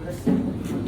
Bless you.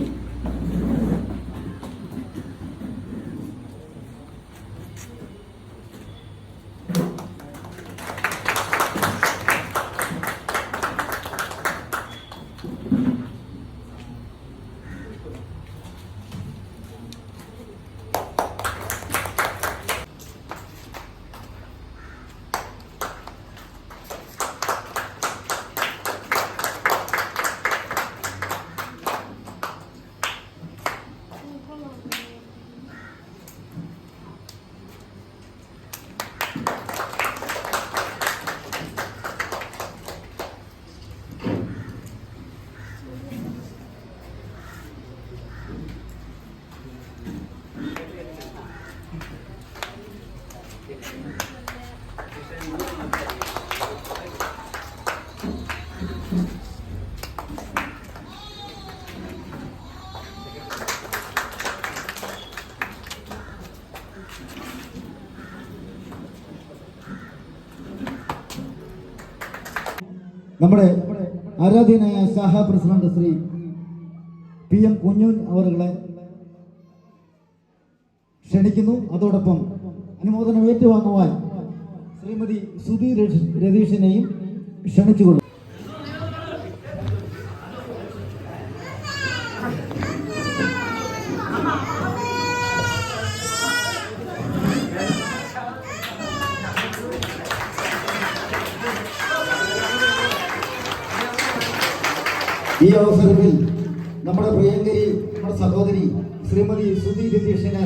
നമ്മുടെ ആരാധ്യനായ സാഹ president Shri P M Kunhun അവരുകളെ ക്ഷണിക്കുന്നു. അതോടൊപ്പം ഏറ്റുവാങ്ങുവാൻ ശ്രീമതി സുധി രതീഷ്- രതീഷിനെയും ക്ഷണിച്ചുകൊള്ളും ഈ അവസരത്തിൽ നമ്മുടെ പ്രിയങ്കരി നമ്മുടെ സഹോദരി ശ്രീമതി സുധി രതീഷിന്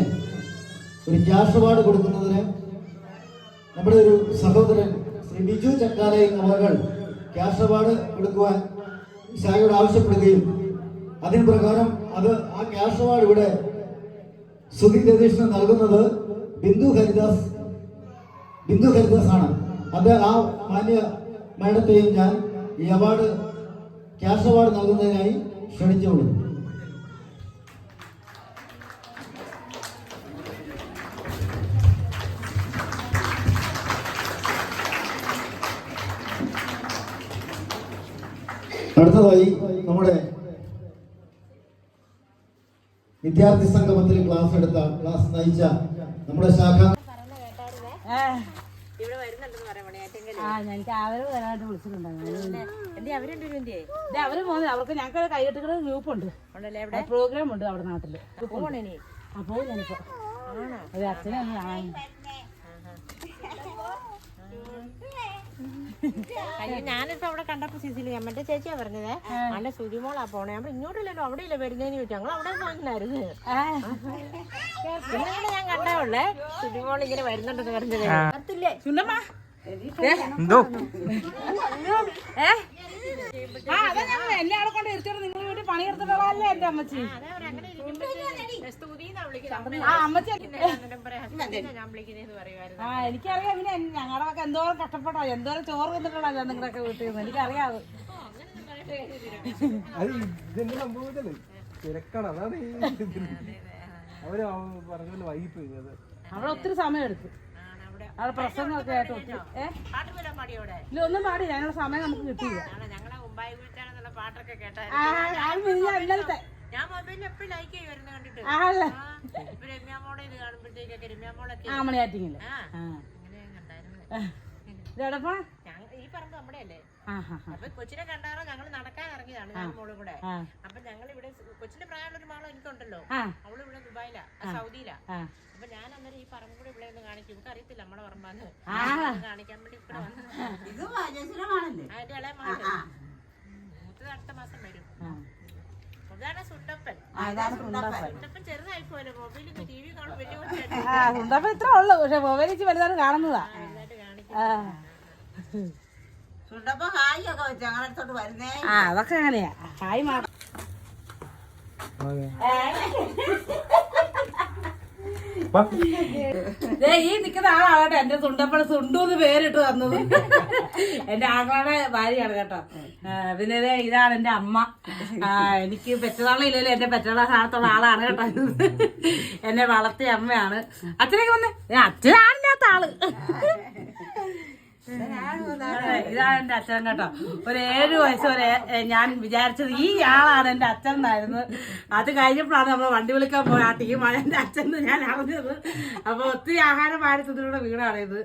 ഒരു ക്യാഷ് അവാർഡ് കൊടുക്കുന്നതിന് നമ്മുടെ ഒരു സഹോദരൻ ശ്രീ ബിജു ചക്കാലയിൽ മകൾ ക്യാഷ് അവാർഡ് കൊടുക്കുവാൻ ഷായോട് ആവശ്യപ്പെടുകയും അതിന് പ്രകാരം അത് ആ ക്യാഷ് അവാർഡ് ഇവിടെ സുധി രതീഷിന് നൽകുന്നത് ബിന്ദു ഹരിദാസ് ബിന്ദു ഹരിദാസ് ആണ് അത് ആ മാന്യ മേഡത്തെയും ഞാൻ ഈ അവാർഡ് ക്യാഷ് അവാർഡ് നൽകുന്നതിനായി ക്ഷണിച്ചോളൂ അടുത്തതായി നമ്മുടെ വിദ്യാർത്ഥി സംഗമത്തിൽ ക്ലാസ് എടുത്ത ക്ലാസ് നയിച്ച നമ്മുടെ ശാഖ അവർ പോകുന്നത് അവർക്ക് ഞങ്ങൾക്ക് കൈകെട്ടുകൾ ഗ്രൂപ്പ് ഉണ്ട് പ്രോഗ്രാം ഉണ്ട് അവിടെ നാട്ടിൽ. അപ്പോ അപ്പോൾ ഞാനിപ്പോ. ഒരു അച്ഛനെ ഒന്ന് കാണാൻ അയ്യോ ഞാനിപ്പോ അവിടെ കണ്ടപ്പോ സിസിലി അമ്മന്റെ ചേച്ചിയാ പറഞ്ഞത്. നല്ല സുരിമോളാ പോണേ. നമ്മൾ ഇങ്ങോട്ടില്ലല്ലോ അവിടെ ഇല്ല വരുന്നതിന് ചോദിച്ചു. ഞങ്ങൾ അവിടെ പോയിട്ടുണ്ടായിരുന്നു പിന്നെ ഞാൻ കണ്ടേ ഉള്ളേ. സുരിമോൾ ഇങ്ങനെ വരുന്നുണ്ടെന്ന് പറഞ്ഞത്. എന്തോ? ആ അതാ ഞാൻ എന്നെ അവിടെ കൊണ്ട് ഇരുത്തിയോണ്ട് നിങ്ങൾ വീട്ടിൽ പണിയെടുത്തിട്ടുള്ളതല്ലേ എന്റെ അമ്മച്ചി? അതെ അവർ അങ്ങനെ ഇരിക്കുമ്പോഴത്തേക്ക് ആ അമ്മച്ചി എനിക്കറിയാം. പിന്നെ ഞങ്ങളുടെ ഒക്കെ എന്തോരം കഷ്ടപ്പെട്ടോ എന്തോരം ചോറ് തിന്നിട്ടുള്ള ഞാൻ നിങ്ങളുടെയൊക്കെ വീട്ടിൽ നിന്ന്? എനിക്കറിയാം. അവർ പറഞ്ഞ പോലെ വൈകിപ്പോയി. അവിടെ ഒത്തിരി സമയം എടുത്തു അവിടെ പ്രസംഗമൊക്കെ ആയിട്ട് ഒത്തിരി. പാടി ഇല്ല ഒന്നും പാടില്ല. അതിനുള്ള സമയം നമുക്ക് കിട്ടിയില്ല. ഇന്നലത്തെ. ഞാൻ മൊബൈലിൽ എപ്പോഴും ലൈക്ക് ചെയ്യുമായിരുന്നു കണ്ടിട്ട്. ഇപ്പൊ രമ്യാമോടെ ഇത് കാണുമ്പോഴത്തേക്കൊക്കെ രമ്യാമോളൊക്കെ ആ ഞങ്ങ ഈ പറമ്പ് നമ്മുടെ അല്ലേ അപ്പൊ കൊച്ചിനെ കണ്ടാറോ ഞങ്ങൾ നടക്കാൻ ഇറങ്ങിയതാണ് ഞാൻ മോളും കൂടെ. അപ്പൊ ഞങ്ങൾ ഇവിടെ കൊച്ചിന്റെ പ്രായമുള്ള ഒരു മാളോ എനിക്കുണ്ടല്ലോ. അവൾ ഇവിടെ ദുബായിലാ സൗദിയിലാ. അപ്പൊ ഞാൻ അന്നേരം ഈ പറമ്പ് കൂടെ ഇവിടെ ഒന്ന് കാണിക്കും. നമുക്ക് അറിയത്തില്ല നമ്മളെ പറമ്പാന്ന്. ആ. കാണിക്കാൻ വേണ്ടി ഇവിടെ വന്നു അതിന്റെ ഇളയ മകൾ മൂത്തത് അടുത്ത മാസം വരും. അതാണ് സുണ്ടപ്പൻ. സുണ്ടപ്പൻ. ചെറുതായി പോലെ മൊബൈലിൽ ടി വി കാണും വലിയ സുണ്ടപ്പൻ ഇത്ര ഉള്ളു പക്ഷെ മൊബൈലിച്ച് വലുതാണ് കാണുന്നതാ. കാണിക്കും. ആ അതൊക്കെ അങ്ങനെയാ. ഹായ് മാ ഈ നിക്കുന്ന ആളാകട്ടെ. എന്റെ സുണ്ടപ്പള സുണ്ടൂന്ന് പേരിട്ട് തന്നത്. എന്റെ ആങ്ങളുടെ ഭാര്യയാണ് കേട്ടോ. പിന്നെ ദേ ഇതാണ് എന്റെ അമ്മ. ആ, എനിക്ക് പെറ്റതാളം ഇല്ലല്ലോ. എന്റെ പെറ്റതാള സ്ഥാനത്തുള്ള ആളാണ് കേട്ടോ. എന്നെ വളർത്തിയ അമ്മയാണ്. അച്ഛനൊക്കെ വന്ന് അച്ഛനാണ് അച്ഛനാണില്ലാത്ത ആൾ. ഇതാണ് എന്റെ അച്ഛൻ കേട്ടോ. ഒരു ഏഴു വയസ്സ് വരെ ഞാൻ വിചാരിച്ചത് ഈ ആളാണ് എന്റെ അച്ഛൻ എന്നായിരുന്നു. അത് കഴിഞ്ഞപ്പോഴാണ് നമ്മൾ വണ്ടി വിളിക്കാൻ പോയ ആ ടീമാണ് എന്റെ അച്ഛൻ എന്ന് ഞാൻ അറിഞ്ഞത്. അപ്പൊ ഒത്തിരി ആഹാരം പാടിച്ചതിലൂടെ വീടാണ് ഇത്.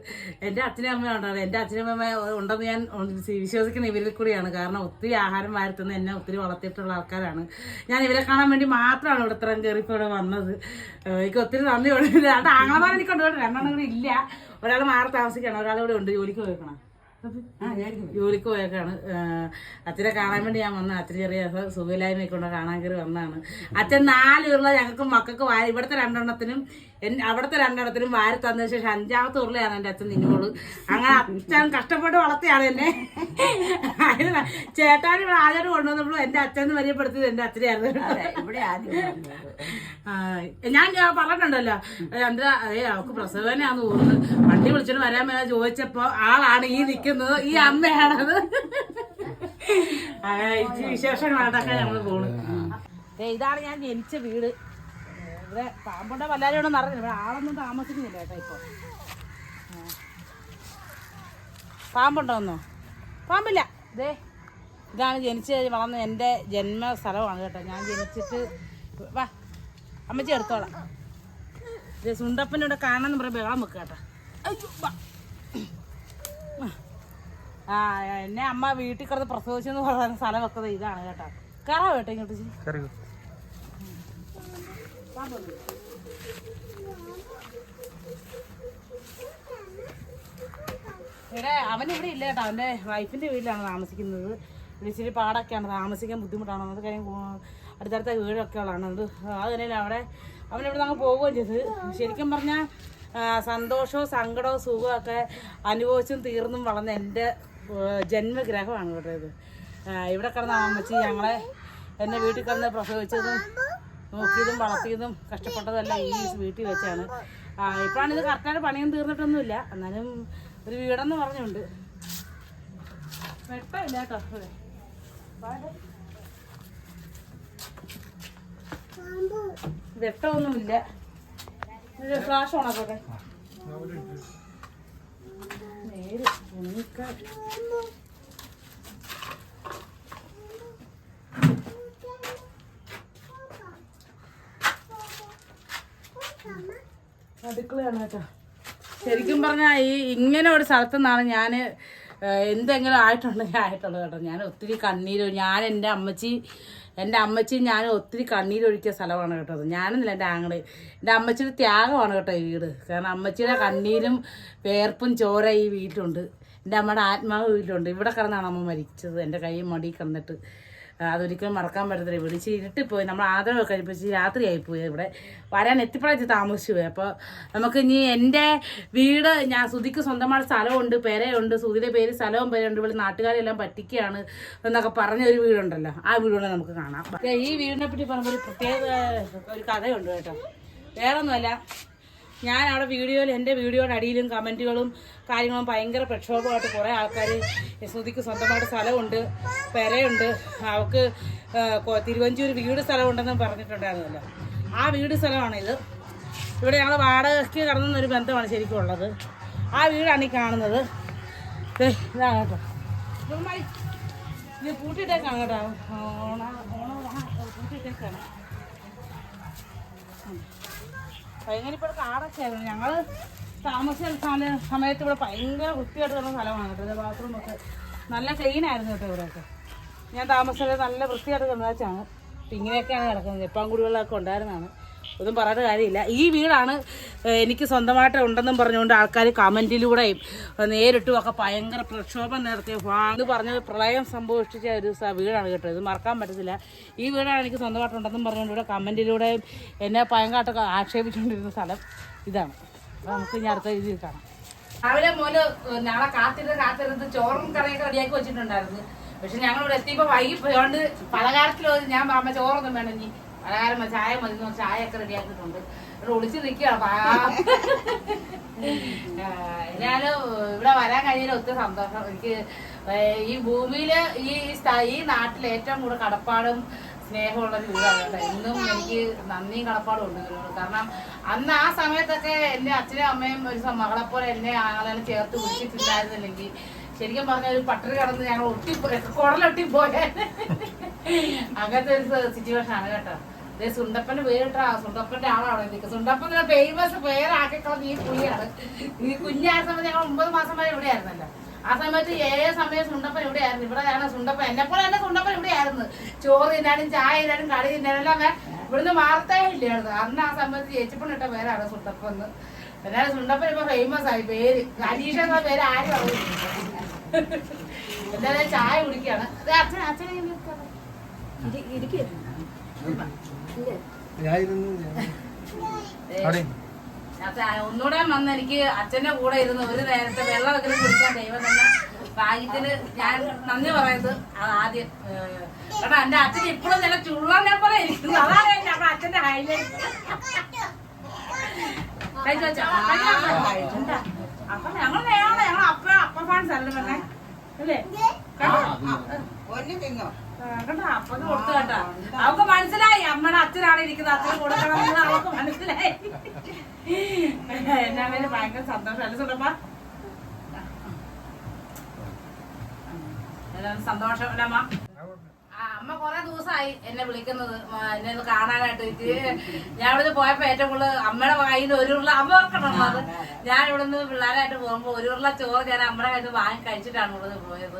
എന്റെ അച്ഛനും അമ്മയും ഉണ്ടാണ് എന്റെ അച്ഛനും അമ്മ ഉണ്ടെന്ന് ഞാൻ വിശ്വസിക്കുന്ന ഇവരിൽ കൂടിയാണ്. കാരണം ഒത്തിരി ആഹാരം വാരത്തുന്ന എന്നെ ഒത്തിരി വളർത്തിയിട്ടുള്ള ആൾക്കാരാണ്. ഞാൻ ഇവരെ കാണാൻ വേണ്ടി മാത്രമാണ് ഇവിടെ ഇത്രയും കയറിപ്പോ വന്നത്. എനിക്ക് ഒത്തിരി നന്ദി ഉണ്ട് അത് കേട്ടോ രണ്ടെണ്ണം കൂടി ഇല്ല. ഒരാൾ മാറി താമസിക്കണം ഒരാൾ ഇവിടെ ഉണ്ട് ജോലിക്ക് പോയേക്കണം. ജോലിക്ക് പോയേക്കാണ്. അച്ഛനെ കാണാൻ വേണ്ടി ഞാൻ വന്ന അച്ഛൻ ചെറിയ സുഖമില്ലായ്മ സുഖമില്ലായ്മയൊക്കെ കൊണ്ട് കാണാൻ കയറി വന്നാണ് അച്ഛൻ നാല് ഉരുള ഞങ്ങൾക്ക് മക്കൾക്ക് വാരി ഇവിടുത്തെ രണ്ടെണ്ണത്തിനും അവിടുത്തെ രണ്ടെണ്ണത്തിനും വാരി തന്നതിന് ശേഷം അഞ്ചാമത്തെ ഉരുളയാണ് എന്റെ അച്ഛൻ നിന്നോട്. അങ്ങനെ അച്ഛൻ കഷ്ടപ്പെട്ട് വളർത്തിയാണ് എന്നെ. അതിന് ചേട്ടാൻ ഇവിടെ ആചാരം കൊണ്ടുവന്നപ്പോഴും എന്റെ അച്ഛൻ പരിചയപ്പെടുത്തിയത് എന്റെ അച്ഛനെയായിരുന്നു. ഞാൻ പറഞ്ഞിട്ടുണ്ടല്ലോ എന്റെ അതേ അവക്ക് പ്രസവനാന്ന് തോന്നുന്നു. വണ്ടി വിളിച്ചിട്ട് വരാൻ മേലെ ചോദിച്ചപ്പോ ആളാണ് ഈ നിക്കുന്നത് ഈ അമ്മയാണത്. വിശേഷങ്ങളായിട്ടൊക്കെ ഞങ്ങൾ പോണു. ദേ, ഇതാണ് ഞാൻ ജനിച്ച വീട്. ഇവിടെ പാമ്പുണ്ട വല്ലാരും ഇവിടെ നിറഞ്ഞു ഇവിടെ ആളൊന്നും താമസിക്കുന്നില്ല കേട്ടോ ഇപ്പൊ. പാമ്പുണ്ടോ പാമ്പുണ്ടോന്നോ? പാമ്പില്ല. ദേ ഇതാണ് ജനിച്ച് വളർന്ന എന്റെ ജന്മ സ്ഥലമാണ് കേട്ടോ. ഞാൻ ജനിച്ചിട്ട് വാ അമ്മച്ചി എടുത്തോളാം. ഇത് സുണ്ടപ്പനോട് കാണാന്ന് പറയുമ്പോൾ വെള്ളം വെക്കുക കേട്ടോ. അയ്യോ, വാ. ആ എന്നെ അമ്മ വീട്ടിൽ കിടന്ന് പ്രസവിച്ചെന്ന് പറയുന്ന സ്ഥലം വെക്കുന്നത് ഇതാണ് കേട്ടോ. കയറാ കേട്ടോ ഇങ്ങോട്ട്? ഇവിടെ അവൻ ഇവിടെ ഇല്ല കേട്ടോ. അവന്റെ വൈഫിന്റെ വീട്ടിലാണ് താമസിക്കുന്നത്. ഇച്ചിരി പാടൊക്കെയാണ്. താമസിക്കാൻ ബുദ്ധിമുട്ടാണ്. അത് കഴിഞ്ഞ് പോ- അടുത്തടുത്ത വീടൊക്കെ ഉള്ളതാണ്. അത് അത് തന്നെയല്ല അവിടെ? അവനിവിടെ നിന്ന് പോവുകയും ചെയ്ത്. ശരിക്കും പറഞ്ഞാൽ സന്തോഷവും സങ്കടവും സുഖവും ഒക്കെ അനുഭവിച്ചും തീർന്നും വളർന്ന എന്റെ ജന്മഗ്രഹമാണ് കേട്ടോ ഇത്. ഇവിടെ കിടന്ന അമ്മച്ചി ഞങ്ങളെ എന്നെ വീട്ടിൽ കിടന്ന് പ്രസവിച്ചതും നോക്കിയതും വളർത്തിയതും കഷ്ടപ്പെട്ടതെല്ലാം ഈ വീട്ടിൽ വെച്ചാണ്. ഇപ്പോഴാണ് ഇത് കറക്റ്റായിട്ട് പണിയും തീർന്നിട്ടൊന്നുമില്ല. എന്നാലും ഒരു വീടെന്ന് പറഞ്ഞുണ്ട് വെട്ടമില്ല. വെട്ടമൊന്നുമില്ല. ഫ്ലാഷ് ഓണാക്കോട്ടെ. നേര് bonita. അടുക്കളയാണ് കേട്ടോ ശരിക്കും പറഞ്ഞാൽ ഈ ഇങ്ങനെ ഒരു സ്ഥലത്തു നിന്നാണ് ഞാൻ എന്തെങ്കിലും ആയിട്ടുണ്ടെങ്കിൽ ആയിട്ടുള്ളത് കേട്ടോ ഞാൻ ഒത്തിരി കണ്ണീര് ഞാൻ എന്റെ അമ്മച്ചി എന്റെ അമ്മച്ചിയും ഞാനും ഒത്തിരി കണ്ണീരൊഴുക്കിയ സ്ഥലമാണ് കേട്ടോ അത്. ഞാനെന്നല്ല എന്റെ ആങ്ങൾ. എന്റെ അമ്മച്ചിയുടെ ത്യാഗമാണ് കേട്ടോ ഈ വീട്. കാരണം അമ്മച്ചിയുടെ കണ്ണീരും വേർപ്പും ചോര ഈ വീട്ടിലുണ്ട്. എന്റെ അമ്മയുടെ ആത്മാവ് വീട്ടിലുണ്ട്. ഇവിടെ കിടന്നാണ് അമ്മ മരിച്ചത്. എന്റെ കൈ മടി കിടന്നിട്ട്. അതൊരിക്കലും മറക്കാൻ പറ്റത്തില്ല. വിളിച്ച് ഇരുട്ടിപ്പോയി നമ്മൾ ആദരവൊക്കെ കഴിപ്പിച്ച് രാത്രിയായിപ്പോയി ഇവിടെ. വരാൻ എത്തിപ്പോഴത്തെ താമസിച്ചു പോയി. അപ്പോൾ നമുക്ക് ഇനി എന്റെ വീട് ഞാൻ സുധിക്ക് സ്വന്തമായ സ്ഥലമുണ്ട് പെരയുണ്ട്. സുധിയുടെ പേര് സ്ഥലവും പേരുണ്ട്. ഇവിടെ നാട്ടുകാരെല്ലാം പറ്റിക്കുകയാണ് എന്നൊക്കെ പറഞ്ഞ ഒരു വീടുണ്ടല്ലോ. ആ വീടുകൂടെ നമുക്ക് കാണാം. ഈ വീടിനെ പറ്റി പറയുമ്പോൾ ഒരു പ്രത്യേക ഒരു കഥയുണ്ട് കേട്ടോ. വേറൊന്നുമല്ല. ഞാൻ അവിടെ വീഡിയോയിൽ എന്റെ വീഡിയോയുടെ അടിയിലും കമന്റുകളും കാര്യങ്ങളും ഭയങ്കര പ്രക്ഷോഭമായിട്ട് കുറേ ആൾക്കാർ ശ്രുതിക്ക് സ്വന്തമായിട്ട് സ്ഥലമുണ്ട് പെരയുണ്ട്. അവൾക്ക് തിരുവഞ്ചൂർ വീട് സ്ഥലമുണ്ടെന്ന് പറഞ്ഞിട്ടുണ്ടായിരുന്നല്ലോ. ആ വീട് സ്ഥലമാണിത്. ഇവിടെ ഞങ്ങൾ വാടകയ്ക്ക് കടന്നൊരു ബന്ധമാണ് ശരിക്കും ഉള്ളത്. ആ വീടാണ് ഈ കാണുന്നത്. ഇതാണ് കേട്ടോ. ഇത് പൂട്ടിയിട്ടേക്കാണ് കേട്ടോ. ഓണ ഓണ പൂട്ടിയിട്ടേക്കാണ്. ഭയങ്കര ഇപ്പോൾ കാടൊക്കെ ആയിരുന്നു. ഞങ്ങൾ താമസിച്ച സമയത്ത് ഇവിടെ ഭയങ്കര വൃത്തിയായിട്ടുള്ള സ്ഥലമാണ് കേട്ടോ. ബാത്റൂം ഒക്കെ നല്ല ക്ലീൻ ആയിരുന്നു കേട്ടോ ഇവിടെയൊക്കെ. ഞാൻ താമസിച്ചത് നല്ല വൃത്തിയായിട്ട് കിടന്നാച്ചാണ് ഇപ്പം ഇങ്ങനെയൊക്കെയാണ് കിടക്കുന്നത്. ജപ്പാൻ കുടിവെള്ളമൊക്കെ ഉണ്ടായിരുന്നതാണ്. ഒന്നും പറഞ്ഞിട്ട് കാര്യമില്ല. ഈ വീടാണ് എനിക്ക് സ്വന്തമായിട്ട് ഉണ്ടെന്നും പറഞ്ഞുകൊണ്ട് ആൾക്കാർ കമന്റിലൂടെയും നേരിട്ടും ഒക്കെ ഭയങ്കര പ്രക്ഷോഭം നടത്തിയ എന്ന് പറഞ്ഞത് പ്രളയം സംഭവിച്ച ഒരു വീടാണ് കേട്ടോ. ഇത് മറക്കാൻ പറ്റത്തില്ല. ഈ വീടാണ് എനിക്ക് സ്വന്തമായിട്ട് ഉണ്ടെന്നും പറഞ്ഞുകൊണ്ട് ഇവിടെ കമന്റിലൂടെയും എന്നെ ഭയങ്കരമായിട്ടൊക്കെ ആക്ഷേപിച്ചുകൊണ്ടിരുന്ന സ്ഥലം ഇതാണ്. അപ്പോൾ നമുക്ക് ഇനി അടുത്ത രീതിയിൽ കാണാം. രാവിലെ മോൽ നാളെ കാത്തിരുന്ന് കാത്തിരുന്ന് ചോറും കറിയൊക്കെ റെഡിയാക്കി വെച്ചിട്ടുണ്ടായിരുന്നു. പക്ഷെ ഞങ്ങൾ ഇവിടെ എത്തിയപ്പോൾ വൈകി പോയോണ്ട് പലകാരത്തിലോ ഞാൻ പറഞ്ഞ ചോറൊന്നും വേണ്ട ഇനി. പലഹാരം ചായ മതി എന്ന് ചായ ഒക്കെ റെഡിയാക്കിയിട്ടുണ്ട് ഇവിടെ ഒളിച്ചു നിൽക്കുകയാണ്. എന്നാലും ഇവിടെ വരാൻ കഴിഞ്ഞാൽ ഒത്തിരി സന്തോഷം. എനിക്ക് ഈ ഭൂമിയിൽ ഈ ഈ നാട്ടിൽ ഏറ്റവും കൂടുതൽ കടപ്പാടും സ്നേഹമുള്ള ഒരു വീടാണ് ഇന്നും എനിക്ക് നന്ദിയും കടപ്പാടും ഉണ്ട് ഇവരോട് കാരണം അന്ന് ആ സമയത്തൊക്കെ എന്റെ അച്ഛനും അമ്മയും ഒരു മകളെപ്പോലെ മകളെ പോലെ എന്നെ ആളെ ചേർത്ത് പിടിച്ചിട്ടില്ലായിരുന്നില്ലെങ്കിൽ ശരിക്കും പറഞ്ഞ ഒരു പട്ടറി കടന്ന് ഞങ്ങൾ ഒട്ടി കുടലൊട്ടി പോയാൽ അങ്ങനത്തെ ഒരു സിറ്റുവേഷൻ ആണ് കേട്ടോ. സുണ്ടപ്പന്റെ പേരിട്ടാ സുണ്ടപ്പന്റെ ആളാണ് എനിക്ക്. സുണ്ടപ്പൻ ഫേമസ് പേരാക്കിക്കളഞ്ഞ ഈ പുള്ളിയാണ് ഈ കുഞ്ഞായ സമയത്ത് ഞങ്ങൾ ഒമ്പത് മാസം വരെ ഇവിടെ ആയിരുന്നല്ലോ ആ സമയത്ത് ഏഴ് സമയം സുണ്ടപ്പൻ ഇവിടെ ആയിരുന്നു ഇവിടെ ആണ് സുണ്ടപ്പൻ. എന്നെ പോലെ തന്നെ സുണ്ടപ്പൻ ഇവിടെ ആയിരുന്നു ചോറ് തിന്നാലും ചായ തിന്നാലും കടി തിന്നാലും എല്ലാം ഇവിടുന്ന് വാർത്തേ ഇല്ലായിരുന്നു. അന്ന് ആ സമയത്ത് ചേച്ചിപ്പണിട്ട പേരാണ് സുണ്ടപ്പൻ എന്ന്. പിന്നെ സുണ്ടപ്പൻ ഇപ്പൊ ഫേമസ് ആയി. പേര് അനീഷ എന്ന പേര് ആരും അറിയില്ല. എന്തായാലും ചായ കുടിക്കാണ് അച്ഛൻ അച്ഛനെ ഇങ്ങനെ ഒന്നുകൂടെ വന്ന് എനിക്ക് അച്ഛന്റെ കൂടെ ഇരുന്ന് ഒരു നേരത്തെ വെള്ളമൊക്കെ കുടിക്കാൻ ദൈവം തന്നെ ഭാഗ്യത്തിന് ഞാൻ നന്ദി പറയുന്നത്. അത് ആദ്യം കേട്ടോ കാരണം എന്റെ അച്ഛൻ ഇപ്പോഴും ചില ചുള്ളനെ പോലെ ഇരിക്കുന്നു. അതാണ് നമ്മുടെ അച്ഛന്റെ ഹൈലൈറ്റ് അപ്പൊ ഞങ്ങൾ ഞങ്ങൾ ഞങ്ങൾ അപ്പ അപ്പ ഫാൻസ് അല്ലേ പറഞ്ഞേ? അല്ലേ? ഒന്ന് തിന്നോ? അവക്ക് മനസ്സിലായി. അമ്മയുടെ അച്ഛനാണ് ഇരിക്കുന്നത്. അച്ഛന് കൊടുക്കണം എന്ന് അവൾക്ക് മനസ്സിലായി. എന്നാ പേര് ഭയങ്കര സന്തോഷം. അല്ലേ സുണ്ടപ്പ സന്തോഷം അമ്മ? കൊറേ ദിവസമായി എന്നെ വിളിക്കുന്നത്. എന്നെ ഒന്ന് കാണാനായിട്ട് ഞാൻ ഇവിടെ പോയപ്പോ ഏറ്റവും കൂടുതൽ അമ്മയുടെ കയ്യിൽ ഒരു ഉരുള അമ്മ ഓർക്കണുള്ളത് ഞാൻ ഇവിടെ നിന്ന് പിള്ളേരായിട്ട് പോകുമ്പോ ഒരു ഉരുള ചോറ് ഞാൻ അമ്മയുടെ കയ്യിൽ വാങ്ങി കഴിച്ചിട്ടാണ് ഇവിടെ പോയത്.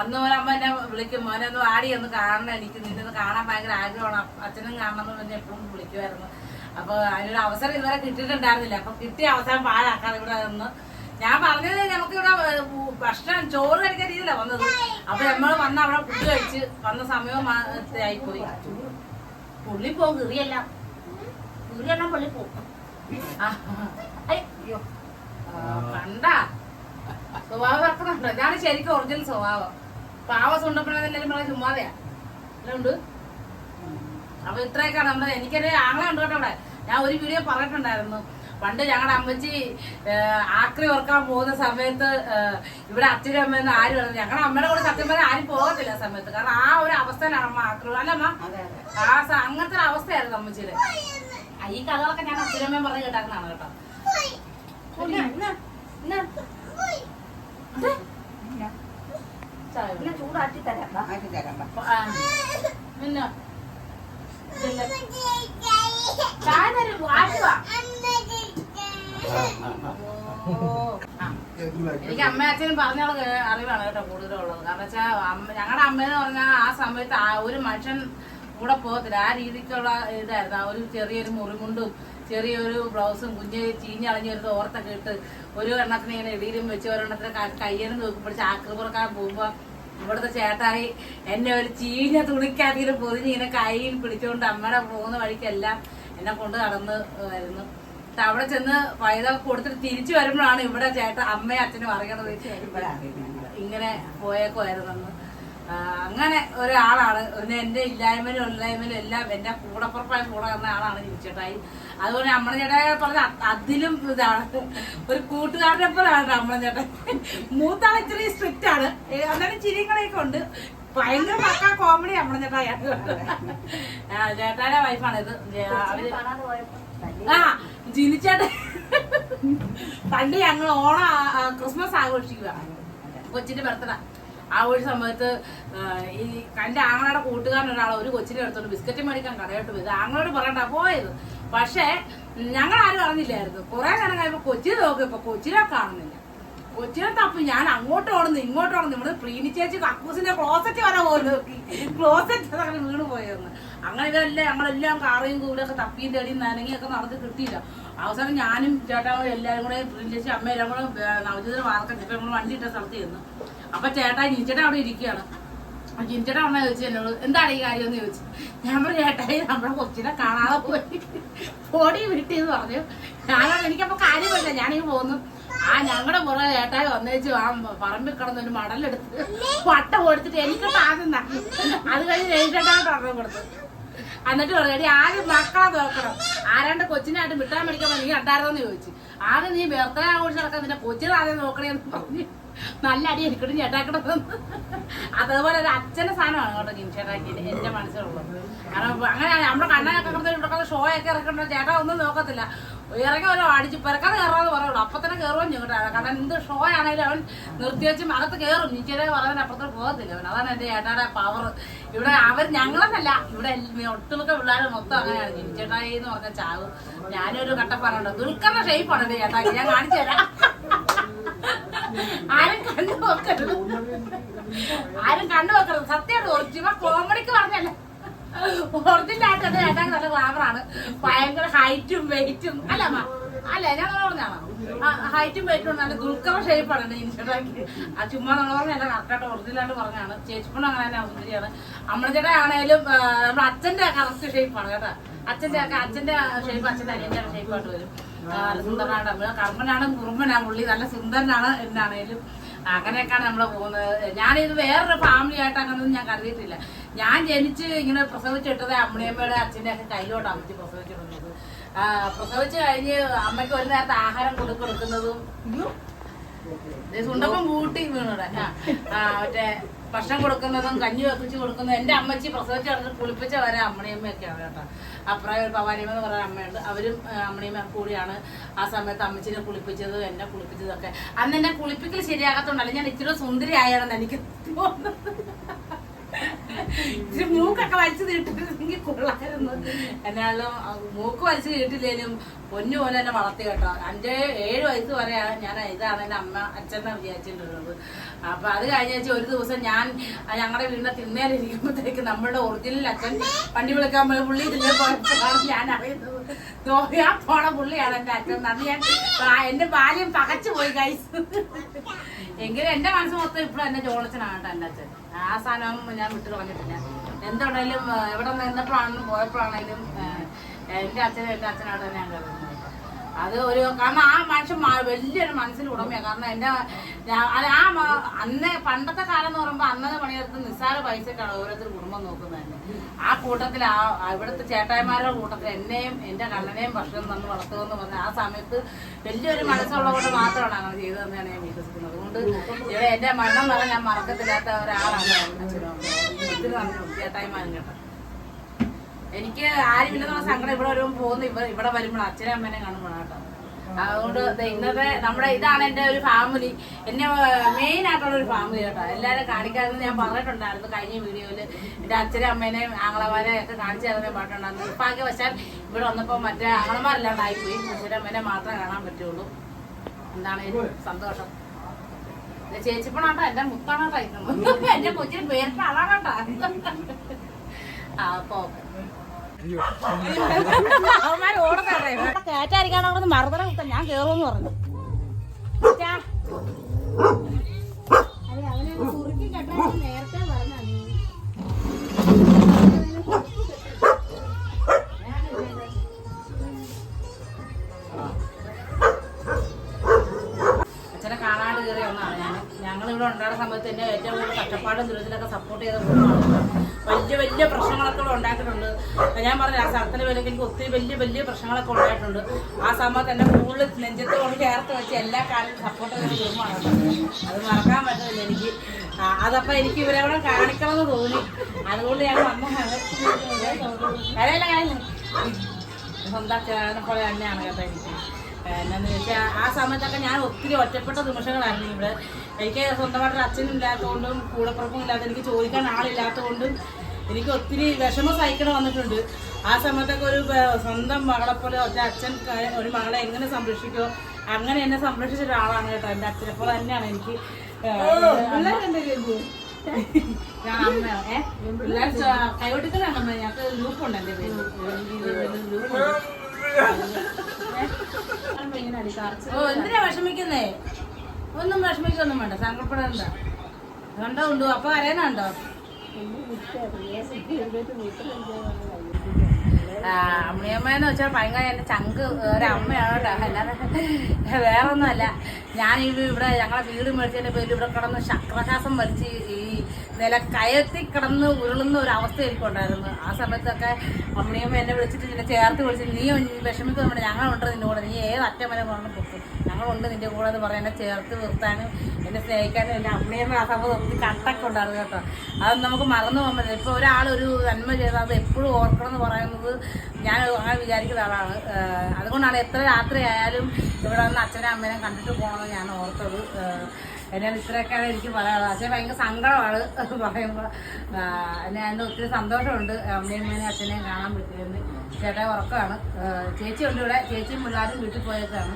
അന്ന് അമ്മ എന്നെ വിളിക്കും മോനെ ഒന്ന് ആടി ഒന്ന് കാണണം എനിക്ക് നിന്നെ ഒന്ന് കാണാൻ ഭയങ്കര ആഗ്രഹമാണ്. അച്ഛനും കാണണം എന്ന് എപ്പോഴും വിളിക്കുമായിരുന്നു. അപ്പൊ അതിനൊരു അവസരം ഇതുവരെ കിട്ടിയിട്ടുണ്ടായിരുന്നില്ല. അപ്പൊ കിട്ടിയ അവസരം പാഴാക്കാതെ ഇവിടെ നിന്ന് ഞാൻ പറഞ്ഞത് നമുക്ക് ഇവിടെ ഭക്ഷണം ചോറ് കഴിക്കാൻ രീതിയിലാ വന്നത്. അപ്പൊ നമ്മൾ വന്ന് അവിടെ ഫുഡ് കഴിച്ച് വന്ന സമയവും ആയിപ്പോയി. പുള്ളി പോകും കീറിയെല്ലാം. കീറിയെല്ലാം പുള്ളി പോകും അയ്യോ. കണ്ട. സ്വഭാവം ഇറക്കുന്നുണ്ട് ഇതാണ് ശരിക്കും ഒറിജിനൽ സ്വഭാവം. പാവ സുണ്ടപ്പണെന്നെല്ലാരും പറയാൻ ചുമ്മാതെയാ. അല്ലുണ്ട്? അപ്പൊ ഇത്രയൊക്കെയാണ് നമ്മുടെ എനിക്കൊരു ആങ്ങളെ ഉണ്ട് കേട്ടോ അവിടെ ഞാൻ ഒരു വീഡിയോ പറഞ്ഞിട്ടുണ്ടായിരുന്നു. പണ്ട് ഞങ്ങളുടെ അമ്മച്ചി ആക്രി ഓർക്കാൻ പോകുന്ന സമയത്ത് ഇവിടെ അച്ഛനും അമ്മയെന്ന് ആരും പറഞ്ഞു ഞങ്ങളുടെ അമ്മയുടെ കൂടെ സത്യം പറഞ്ഞാൽ ആരും പോകത്തില്ല ആ സമയത്ത്. കാരണം ആ ഒരു അവസ്ഥയിലാണ് അമ്മ ആക്രി അല്ല അമ്മ? ആ അങ്ങനത്തെ ഒരു അവസ്ഥയായിരുന്നു അമ്മച്ചിയുടെ. ഈ കഥകളൊക്കെ ഞാൻ അച്ഛനമ്മയും പറഞ്ഞു കേട്ടാക്കുന്നതാണ് കേട്ടോ. പിന്നെ തരാം പിന്നെ. ചായ തരും ആറ്റുവാ എനിക്ക് അമ്മ അച്ഛനും പറഞ്ഞ അറിവാണ് കേട്ടോ കൂടുതലുള്ളത്. കാരണം വെച്ചാൽ ഞങ്ങളുടെ അമ്മയെന്ന് പറഞ്ഞാൽ ആ സമയത്ത് ആ ഒരു മനുഷ്യൻ കൂടെ പോകത്തില്ല. ആ രീതിക്കുള്ള ഇതായിരുന്നു. ആ ഒരു ചെറിയൊരു മുറിമുണ്ടും ചെറിയൊരു ബ്ലൗസും കുഞ്ഞ് ചീഞ്ഞളഞ്ഞൊരു തോർത്തൊക്കെ ഇട്ട് ഒരു എണ്ണത്തിന് ഇങ്ങനെ ഇടിയിലും വെച്ച് ഒരെണ്ണത്തിന് കയ്യനും നോക്കുമ്പോൾ ആക്രി പുറക്കാൻ പോകുമ്പോ ഇവിടുത്തെ ചേട്ടായി എന്നെ ഒരു ചീഞ്ഞ തുണിക്കാത്തിന് പൊതിഞ്ഞ് ഇങ്ങനെ കയ്യിൽ പിടിച്ചുകൊണ്ട് അമ്മയുടെ പോകുന്ന വഴിക്കെല്ലാം എന്നെ കൊണ്ട് നടന്ന് വരുന്നു. അവിടെ ചെന്ന് പൈത കൊടുത്തിട്ട് തിരിച്ചു വരുമ്പോഴാണ് ഇവിടെ ചേട്ട അമ്മയും അച്ഛനും അറിയണത് ഇങ്ങനെ പോയേക്കുമായിരുന്നെന്ന്. ആ, അങ്ങനെ ഒരാളാണ്. എന്റെ ഇല്ലായ്മയിലും ഇല്ലായ്മയിലും എല്ലാം എന്റെ കൂടപ്പുറപ്പായി കൂടെ വന്ന ആളാണ് ജീവിച്ചേട്ടായി അതുപോലെ അമ്മണ ചേട്ടായി പറഞ്ഞ അതിലും ഇതാണ്. ഒരു കൂട്ടുകാരനെ പോലാണ് അമ്മണ ചേട്ടൻ. മൂത്താൾ ഇത്രയും സ്ട്രിക്റ്റ് ആണ്. അന്നേരം ചിരിങ്ങളെയൊക്കെ ഉണ്ട്. ഭയങ്കര പക്ക കോമഡി അമ്മണ ചേട്ടാ. ചേട്ടായുടെ വൈഫാണ് ഇത്. അവർ ആ ജിനിച്ചേട്ടൻ. പണ്ട് ഞങ്ങൾ ഓണം ക്രിസ്മസ് ആഘോഷിക്കുക കൊച്ചിന്റെ ബർത്ത്ഡേ ആ ഒരു സമയത്ത് ഈ കണ്ട ആങ്ങളുടെ കൂട്ടുകാരൻ ഒരാൾ ഒരു കൊച്ചിനെ എടുത്തോണ്ട് ബിസ്ക്കറ്റ് മേടിക്കാൻ കടയോട്ട് പോയത് ആങ്ങളോട് പറയണ്ട പോയത്. പക്ഷേ ഞങ്ങൾ ആരും അറിഞ്ഞില്ലായിരുന്നു. കുറെ നേരം കഴിയുമ്പോ കൊച്ചിനെ ഇപ്പൊ കൊച്ചിനെ കാണുന്നില്ല. കൊച്ചിനെ തപ്പി ഞാൻ അങ്ങോട്ട് ഓടുന്നു ഇങ്ങോട്ട് ഓടുന്നു. ഇവിടെ പ്രീനി ചേച്ചി കക്കൂസിന്റെ ക്ലോസറ്റ് വരെ പോയി നോക്കി. ക്ലോസറ്റ് അങ്ങനെ വീണ് പോയെന്ന്. അങ്ങനെ ഇതല്ലേ ഞങ്ങളെല്ലാം കാറയും കൂടെയൊക്കെ തപ്പിയും തേടിയും നനങ്ങിയൊക്കെ നടന്ന് കിട്ടിയില്ല. അവസാനം ഞാനും ചേട്ടാവും എല്ലാവരും കൂടെ പ്രീനി ചേച്ചി അമ്മ എല്ലാം കൂടെ നവജോതിന് വാർക്കാൻ ഇപ്പൊ നമ്മൾ വണ്ടി ഇട്ട സ്ഥലത്ത് ചെന്നു അപ്പൊ ചേട്ടാ നീച്ചേട്ടാ അവിടെ ഇരിക്കുകയാണ്. ജിൻചേട്ടാ അമ്മ ചോദിച്ചു എന്നോട്. എന്താണ് ഈ കാര്യം എന്ന് ചോദിച്ചു. ഞാൻ പറഞ്ഞു ചേട്ടായി നമ്മുടെ കൊച്ചിനെ കാണാതെ പോയി. ഓടി വിട്ടിന്ന് പറഞ്ഞു. ഞാനാണ് എനിക്കപ്പോ കാര്യമില്ല. ഞാനിങ്ങ് പോന്നു. ആ ഞങ്ങളുടെ പുറകെ ചേട്ടായി വന്നേച്ചു ആ പറമ്പിൽ കിടന്ന് ഒരു മടലെടുത്ത് പട്ട കൊടുത്തിട്ട് എനിക്ക് തന്നു. അത് കഴിഞ്ഞ് രജിച്ചേട്ടായിട്ട് പറഞ്ഞു കൊടുത്തു എന്നിട്ട് പറഞ്ഞു ആദ്യം മക്കളെ നോക്കണം. ആരാണ്ട് കൊച്ചിനായിട്ട് വിട്ടാൻ മേടിക്കാൻ നീ കണ്ടായിരുന്നോന്ന് ചോദിച്ചു. ആദ്യം നീ ബർത്ത്ഡേ ആഘോഷിച്ച് നടക്കാൻ നിന്റെ കൊച്ചിനെ ആദ്യം നോക്കണേന്ന് പറഞ്ഞു. നല്ല അടി എനിക്കിട്ടും ചേട്ടാക്കണം അതേപോലെ ഒരു അച്ഛന്റെ സാധനമാണ് കേട്ടോ ജിം ചേട്ടാക്കി എന്റെ മനസ്സിലുള്ളത്. കാരണം അങ്ങനെ നമ്മുടെ കണ്ണനൊക്കെ ഇവിടെ ഷോ ഒക്കെ ഇറക്കണ്ട ചേട്ടാ ഒന്നും നോക്കത്തില്ല. ഇറങ്ങി ഓരോ അടിച്ച് പിറക്കാതെ കയറാന്ന് പറയുള്ളൂ അപ്പൊ തന്നെ കയറുകയും ചെയ്യും കാരണം എന്ത് ഷോ ആണെങ്കിലും അവൻ നിർത്തി വെച്ച് അകത്ത് കയറും നീച്ചേരെ പറയുന്നതിന് അപ്പുറത്തോട്ട് പോകത്തില്ല അവൻ. അതാണ് എന്റെ ചേട്ടാടെ പവർ ഇവിടെ അവർ ഞങ്ങളെന്നല്ല. ഇവിടെ ഒട്ടുമിക്ക പിള്ളേർ മൊത്തം അങ്ങനെയാണ്. ജിനിച്ചേട്ടായി എന്ന് പറഞ്ഞ ചാവ്. ഞാനൊരു കട്ടപ്പാറുണ്ട് ദുൽഖറിന്റെ ഷേപ്പാണ് എന്റെ ചേട്ടാക്കി. ഞാൻ കാണിച്ചു തരാം. ആരും കണ്ടു നോക്കരുത് ആരും കണ്ടു നോക്കരുത് സത്യമാണ് ഒറിജിനൽ കോമഡിക്ക് പറഞ്ഞല്ലേ. ഒറിജിനലായിട്ട് അത് ചേട്ടാ നല്ല ഗ്ലാമറാണ് ഭയങ്കര ഹൈറ്റും വെയിറ്റും അല്ല അല്ല ഞാൻ പറഞ്ഞാണോ ഹൈറ്റും വെയിറ്റും നല്ല ദുൽഖർ ഷേപ്പാണ് ഇൻസ്റ്റാഗ്രാമിൽ ആ ചുമ്മാ നമ്മൾ പറഞ്ഞ എന്റെ കറക്റ്റായിട്ട് ഒറിജിനലായിട്ട് പറഞ്ഞാണ് ചേച്ചിപ്പണ അങ്ങനെ തന്നെ സുന്ദരിയാണ് അമ്മച്ചേട്ടാ ആണേലും നമ്മുടെ അച്ഛന്റെ കറക്റ്റ് ഷേപ്പാണ് കേട്ടോ. അച്ഛന്റെ അച്ഛന്റെ ഷേപ്പ് അച്ഛന്റെ അനിയന്റെ ഷേപ്പായിട്ട് വരും. നമ്മൾ കർമ്മനാണ് കുറുമ്പനാണ്. പുള്ളി നല്ല സുന്ദരനാണ് എന്നാണേലും അങ്ങനെയൊക്കെയാണ് നമ്മൾ പോകുന്നത്. ഞാനിത് വേറൊരു ഫാമിലി ആയിട്ട് അങ്ങനൊന്നും ഞാൻ കരുതിയിട്ടില്ല. ഞാൻ ജനിച്ച് ഇങ്ങനെ പ്രസവിച്ചിട്ടത് അമ്മയമ്മയുടെ അച്ഛന്റെ ഒക്കെ കയ്യിലോട്ട് അമ്മച്ച് പ്രസവിച്ചിടുന്നത് പ്രസവിച്ച് കഴിഞ്ഞ് അമ്മയ്ക്ക് ഒരു നേരത്തെ ആഹാരം കൊടുക്കെടുക്കുന്നതും സുണ്ടപ്പം കൂട്ടി വീണോടെ. മറ്റേ ഭക്ഷണം കൊടുക്കുന്നതും കഞ്ഞി വെപ്പിച്ച് കൊടുക്കുന്നതും എന്റെ അമ്മച്ചി പ്രസവിച്ച് കുളിപ്പിച്ച വരെ അമ്മയമ്മയൊക്കെയാണ് കേട്ടോ. അപ്പുറം ഒരു പവാനിയമ്മ എന്ന് പറയുന്ന അമ്മയുണ്ട്. അവരും അമ്മണിയമ്മ കൂടിയാണ് ആ സമയത്ത് അമ്മച്ചിനെ കുളിപ്പിച്ചത് എന്നെ കുളിപ്പിച്ചതൊക്കെ. അന്ന് എന്നെ കുളിപ്പിക്കൽ ശരിയാകത്തോണ്ടല്ല ഞാൻ ഇച്ചിരി സുന്ദരി ആയാണെന്ന് എനിക്ക് തോന്നുന്നത്. ഇച്ചിരി മൂക്കൊക്കെ വലിച്ചു നീട്ടിരുന്നെങ്കിൽ കൊള്ളായിരുന്നു എന്നാലും മൂക്ക് വലിച്ചു നീട്ടില്ലേലും പൊന്നു പോലെ എന്നെ വളർത്തി കേട്ടോ. അഞ്ച് ഏഴ് വയസ്സ് വരെ ഞാൻ ഇതാണ് എന്റെ അമ്മ അച്ഛനെ വിചാരിച്ചിട്ടുള്ളത്. അപ്പൊ അത് കഴിഞ്ഞ ഒരു ദിവസം ഞാൻ ഞങ്ങളുടെ വീടിന്റെ തിന്നേലിരിക്കുമ്പോഴത്തേക്ക് നമ്മളുടെ ഒറിജിനൽ അച്ഛൻ വണ്ടി വിളിക്കാൻ പോയ പുള്ളി ഇതിലെ പോയപ്പോഴാണ് ഞാൻ അറിയുന്നത്. നോക്കാൻ പോണ പുള്ളിയാണ് എന്റെ അച്ഛൻ. നന്ദി ഞാൻ എന്റെ ബാല്യം പകച്ചു പോയി കഴിച്ചു എങ്കിലും എന്റെ മനസ്സ് മൊത്തം ഇപ്പോഴും എന്റെ ജോളച്ചനാണ് കേട്ടോ എന്റെ അച്ഛൻ. ആ സാധനം ഞാൻ വിട്ടു കളഞ്ഞിട്ടില്ല. എന്തുണ്ടെങ്കിലും എന്താണേലും എവിടെ നിന്നിട്ടാണെങ്കിലും പോയപ്പോഴാണെങ്കിലും എന്റെ അച്ഛനും എന്റെ അച്ഛനാണ് തന്നെ ഞാൻ കരുതുന്നത് അത് ഒരു കാരണം ആ മനുഷ്യൻ വലിയൊരു മനസ്സിൽ ഉടമയാണ്. കാരണം എന്റെ ആ അന്ന് പണ്ടത്തെ കാലം എന്ന് പറയുമ്പോൾ അന്നത്തെ പണിയെടുത്ത് നിസ്സാര പൈസക്കാണ് ഓരോരുത്തർ കുടുംബം നോക്കുന്നത് തന്നെ ആ കൂട്ടത്തിൽ ആ ഇവിടുത്തെ ചേട്ടായിമാരുടെ കൂട്ടത്തിൽ എന്നെയും എന്റെ കണ്ണനെയും ഭക്ഷണം തന്ന് വളർത്തുമെന്ന് പറഞ്ഞ ആ സമയത്ത് വലിയൊരു മനസ്സുള്ളവരുടെ മാത്രമാണ് അങ്ങനെ ചെയ്തതെന്നാണ് ഞാൻ വിശ്വസിക്കുന്നത്. അതുകൊണ്ട് ഇവിടെ എന്റെ മണ്ണം പറഞ്ഞ ഞാൻ മറക്കത്തില്ലാത്ത ഒരാളാണ് ആരും കേട്ടോ. എനിക്ക് ആരുമില്ലെന്നുള്ള സങ്കടം ഇവിടെ വരുമ്പോൾ പോകുന്ന. ഇവ ഇവിടെ വരുമ്പോൾ അച്ഛനും അമ്മേനെ കാണുമ്പോഴാണ് കേട്ടോ. അതുകൊണ്ട് ഇന്നത്തെ നമ്മുടെ ഇതാണ് എന്റെ ഒരു ഫാമിലി എന്നെ മെയിൻ ആയിട്ടുള്ള ഒരു ഫാമിലി കേട്ടോ. എല്ലാവരും കാണിക്കാതെ ഞാൻ പറഞ്ഞിട്ടുണ്ടായിരുന്നു കഴിഞ്ഞ വീഡിയോയിൽ. എന്റെ അച്ഛനും അമ്മേനെയും ആങ്ങളമാരെ ഒക്കെ കാണിച്ചു തരുന്ന പാട്ടുണ്ടായിരുന്നു. വെച്ചാൽ ഇവിടെ വന്നപ്പോൾ മറ്റേ ആങ്ങളമാരില്ലാണ്ടായിപ്പോയി അച്ഛനും അമ്മേനെ മാത്രമേ കാണാൻ പറ്റുള്ളൂ. എന്താണ് സന്തോഷം? ചേച്ചിപ്പണാട്ടോ എന്റെ മുത്താണാട്ടോ ഇരിക്കുന്നത് എന്റെ കൊച്ചിന് പേരിട്ട ആളാണാട്ടോ. ആ അപ്പൊ അവന്മാര് ഓടത്തേ കേറ്റായിരിക്കാണ് അവിടെ നിന്ന് മറുതല കുത്താൻ ഞാൻ കേറുമെന്ന് പറഞ്ഞു. നേരത്തെ അച്ഛനെ തന്നെ ഏറ്റവും കൂടുതൽ കഷ്ടപ്പാടും ദുരിതത്തിലൊക്കെ സപ്പോർട്ട് ചെയ്ത കുടുംബമാണ് വലിയ വലിയ പ്രശ്നങ്ങളൊക്കെ ഉണ്ടാക്കിയിട്ടുണ്ട് ഞാൻ പറഞ്ഞ ആ സ്ഥലത്തിന് പേരൊക്കെ എനിക്ക് ഒത്തിരി വലിയ വലിയ പ്രശ്നങ്ങളൊക്കെ ഉണ്ടായിട്ടുണ്ട്. ആ സമയത്ത് എന്റെ കൂടുതൽ നെഞ്ചത്ത് കൊണ്ട് ചേർത്ത് വെച്ച് എല്ലാ കാലത്തും സപ്പോർട്ട് ചെയ്ത കുടുംബമാണ് അത് മറക്കാൻ പറ്റുന്നില്ല എനിക്ക്. അതപ്പം എനിക്ക് ഇവരെ കൂടെ കാണിക്കണമെന്ന് തോന്നി. അതുകൊണ്ട് ഞാൻ വന്നതാണ് കരയില്ല കാര്യം സ്വന്തം പോലെ തന്നെയാണ് കേട്ടോ എനിക്ക്. എന്നാന്ന് വെച്ചാൽ ആ സമയത്തൊക്കെ ഞാൻ ഒത്തിരി ഒറ്റപ്പെട്ട നിമിഷങ്ങളായിരുന്നു ഇവിടെ. എനിക്ക് സ്വന്തമായിട്ടൊരു അച്ഛനില്ലാത്തതുകൊണ്ടും കൂടപ്പുറപ്പും ഇല്ലാതെ എനിക്ക് ചോദിക്കാൻ ആളില്ലാത്തതുകൊണ്ടും എനിക്ക് ഒത്തിരി വിഷമം സഹിക്കണം വന്നിട്ടുണ്ട്. ആ സമയത്തൊക്കെ ഒരു സ്വന്തം മകളെ പോലെ ഒറ്റ അച്ഛൻ ഒരു മകളെ എങ്ങനെ സംരക്ഷിക്കുമോ അങ്ങനെ എന്നെ സംരക്ഷിച്ച ഒരാളാണ് കേട്ടോ എന്റെ അച്ഛനെ പോലെ തന്നെയാണ് എനിക്ക്. കൈകൊട്ടിക്കലാണ് ഞങ്ങൾക്ക് ഗ്രൂപ്പുണ്ട് എന്റെ പേര് ഓ എന്തിനാ വിഷമിക്കുന്നേ? ഒന്നും വിഷമിക്കൊന്നും വേണ്ട. സങ്കടപ്പെടണ്ട. കണ്ടോ ഉണ്ടോ. അപ്പൊ അറിയാനുണ്ടോ അമ്മയമ്മയെന്ന് വെച്ചാൽ ഭയങ്കര എന്റെ ചങ്ക് ഒരു അമ്മയാണ് കേട്ടോ അല്ലാതെ വേറൊന്നും അല്ല ഞാൻ ഇവിടെ ഞങ്ങളെ വീട് മേടിച്ചതിന്റെ പേരിൽ ഇവിടെ കിടന്ന് ശക്രശ്വാസം വലിച്ച് ഈ നില കയത്തി കിടന്ന് ഉരുളുന്ന ഒരു അവസ്ഥ എനിക്കുണ്ടായിരുന്നു. ആ സമയത്തൊക്കെ അമ്മയും എന്നെ വിളിച്ചിട്ട് നിന്നെ ചേർത്ത് വിളിച്ചിട്ട് നീ വിഷമിക്കുന്നുണ്ട് ഞങ്ങളുണ്ട് കൂടെ. നീ ഏത് അറ്റം വരെ പറഞ്ഞു പൊക്കും ഞങ്ങൾ ഞങ്ങളുണ്ട് നിന്റെ കൂടെ എന്ന് പറയാൻ എന്നെ ചേർത്ത് നിർത്താനും എന്നെ സ്നേഹിക്കാനും എന്നെ അമ്മയമ്മ ആ സമയത്ത് ഒത്തിരി കട്ടൊക്കെ ഉണ്ടായിരുന്നു കേട്ടോ. അത് നമുക്ക് മറന്നു പോകാൻ പറ്റില്ല. ഇപ്പോൾ ഒരാളൊരു ഒരു നന്മ ചെയ്താൽ അത് എപ്പോഴും ഓർക്കണം എന്ന് പറയുന്നത് ഞാൻ അങ്ങനെ വിചാരിക്കുന്ന ആളാണ്. അതുകൊണ്ടാണ് എത്ര രാത്രി ആയാലും ഇവിടെ വന്ന് അച്ഛനും അമ്മേനെ കണ്ടിട്ട് പോകണമെന്ന് ഞാൻ ഓർത്തത്. എന്നാൽ ഇത്രയൊക്കെയാണ് എനിക്ക് പറയാനുള്ളത്. അച്ഛൻ ഭയങ്കര സങ്കടമാണ് പറയുമ്പോൾ എന്നെ ഒത്തിരി സന്തോഷമുണ്ട്. അമ്മയും അമ്മേനെയും അച്ഛനെയും കാണാൻ പറ്റിയെന്ന് ചേട്ടാ ഉറക്കമാണ്. ചേച്ചി ഉണ്ട് ഇവിടെ. ചേച്ചിയും പിള്ളേരും വീട്ടിൽ പോയേക്കാണ്.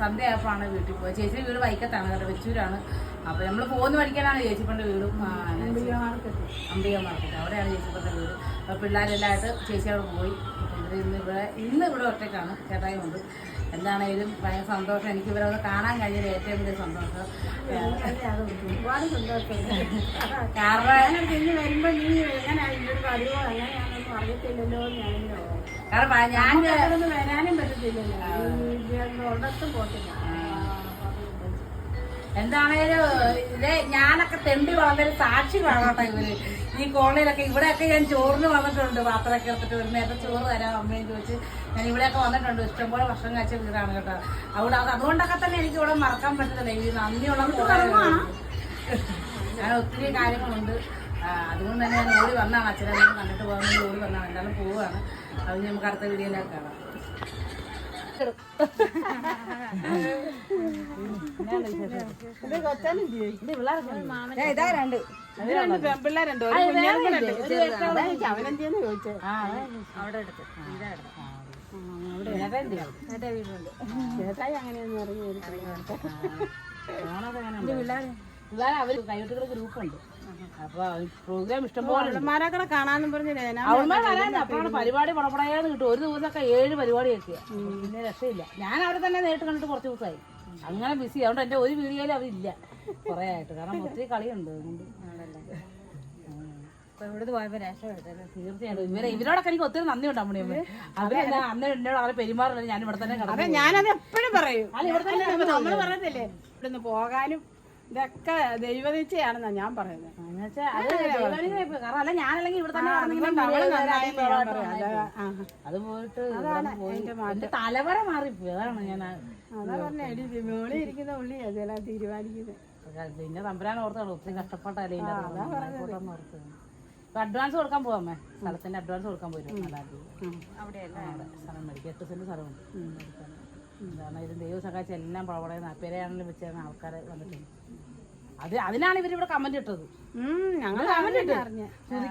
സന്ധ്യയായപ്പോഴാണ് വീട്ടിൽ പോയത്. ചേച്ചി വീട് വൈക്കത്താണ് കേട്ടോ വെച്ചൂരാണ്. അപ്പോൾ നമ്മൾ പോകുന്ന പഠിക്കാനാണ് ചേച്ചിപ്പന്റെ വീടും. അംബിക മാർക്കറ്റ്. അവിടെയാണ് ചേച്ചിപ്പന്റെ വീട്. അപ്പോൾ പിള്ളേരെല്ലാം ആയിട്ട് ചേച്ചി അവിടെ പോയി. ഇന്ന് ഇവിടെ ഇന്ന് ഇവിടെ ഒറ്റയ്ക്കാണ്. ചേട്ടായി ഉണ്ട്. എന്താണേലും ഭയങ്കര സന്തോഷം എനിക്ക് ഇവരെ ഒന്ന് കാണാൻ കഴിഞ്ഞത് ഏറ്റവും വലിയ സന്തോഷം. ഒരുപാട് കാരണം വരുമ്പോ നീ എങ്ങനെയാണ് ഇന്നൊരു അങ്ങനെയാണെന്ന് അറിയത്തില്ലല്ലോ. കാരണം ഞാൻ വരാനും പറ്റത്തില്ലല്ലോ എന്താണേലും ഇതേ ഞാനൊക്കെ തെണ്ടി വളർന്നൊരു സാക്ഷി കാണാട്ടോ ഇവർ. ഈ കോളേജിലൊക്കെ ഇവിടെയൊക്കെ ഞാൻ ചോറിന് വന്നിട്ടുണ്ട്. പാത്രമൊക്കെ എടുത്തിട്ട് ഒരു നേരത്തെ ചോറ് തരാം അമ്മയും ചോദിച്ച് ഞാൻ ഇവിടെയൊക്കെ വന്നിട്ടുണ്ട്. ഇഷ്ടംപോലെ ഭക്ഷണം കഴിച്ച വീടാണ് കേട്ടോ. അവിടെ അത് അതുകൊണ്ടൊക്കെ തന്നെ എനിക്ക് ഇവിടെ മറക്കാൻ പറ്റുന്നില്ല ഈ നന്ദിയുള്ള. ഞാൻ ഒത്തിരി കാര്യങ്ങളുണ്ട്. അതുകൊണ്ട് തന്നെ ഞാൻ ഓടി വന്നാണ്. അച്ഛനെ കണ്ടിട്ട് പോകുന്നത് ഓടി വന്നാണ്. എന്തായാലും പോവുകയാണ്. അത് നമുക്ക് അടുത്ത വീഡിയോയിലേക്ക് കാണാം. ഇതാ രണ്ട്. പെൺപിള്ളേരുണ്ട് ഒരു. അവനെന്തിയെന്ന് ചോദിച്ചത് അവിടെ എടുത്ത്. ഇതാ എടുത്ത്. ചേട്ടായി അങ്ങനെയൊന്നും ഗ്രൂപ്പുണ്ട്. അപ്പൊ പ്രോഗ്രാം ഇഷ്ടംപോലെ ഉണ്ട്. അവന്മാരെ കാണാന്നും പറഞ്ഞ് ഞാൻ അവന്മാർ വരാൻ അപ്പോഴാണ് പരിപാടി പടപടയാന്ന് കിട്ടും ഒരു ദിവസമൊക്കെ ഏഴ് പരിപാടിയൊക്കെയാ. പിന്നെ രക്ഷയില്ല. ഞാൻ അവിടെ തന്നെ നേരിട്ട് കണ്ടിട്ട് കുറച്ച് ദിവസമായി. അങ്ങനെ ബിസി അതുകൊണ്ട് എന്റെ ഒരു വീഡിയോയിലും അവരില്ല. കുറെ ആയിട്ട് കാരണം ഒത്തിരി കളിയുണ്ട് അതുകൊണ്ട്. തീർച്ചയായിട്ടും. ഇവരെ ഇവരോടൊക്കെ എനിക്ക് ഒത്തിരി നന്ദിയുണ്ട് അമ്മണി അമ്മ. അവരെന്നാ അന്ന് എന്നോട് അവരെ പെരുമാറില്ല. ഞാൻ ഇവിടെ തന്നെ കിടന്നു ഞാനത് എപ്പോഴും പറയും. അല്ല, ഇവിടെ തന്നെ അല്ല, നമ്മൾ പറയത്തില്ലേ ഇവിടുന്ന് പോകാനും ഇതൊക്കെ ദൈവനിച്ചയാണെന്നാ ഞാൻ പറയുന്നത്. കാരണം അല്ല ഞാനല്ലെങ്കിൽ ഇവിടെ തന്നെ അതാ, പോയിട്ട് എന്റെ തലവര മാറിപ്പോയി. അതാണ് ഞാൻ അതാ പറഞ്ഞ മോളി ഇരിക്കുന്ന ഉള്ളി അതെല്ലാം തീരുമാനിക്കുന്നത് പിന്നെ തമ്പുരാൻ ഓർത്താണ് ഒത്തിരി കഷ്ടപ്പെട്ടല്ലേ ഓർത്ത്. അഡ്വാൻസ് കൊടുക്കാൻ പോവാമേ സ്ഥലത്തിന്റെ അഡ്വാൻസ് കൊടുക്കാൻ പോയിരുന്നു സ്ഥലം മേടിക്കും എട്ട് സെന്റ് സ്ഥലമുണ്ട് കാരണം ഇത് ദൈവ സഹായിച്ച എല്ലാം പവടെ നാപ്പേരെയാണെങ്കിലും വെച്ചാണ് ആൾക്കാരെ വന്നിട്ടുണ്ട് അത് അതിനാണ് ഇവർ ഇവിടെ കമന്റ് ഇട്ടത്. ഞങ്ങൾ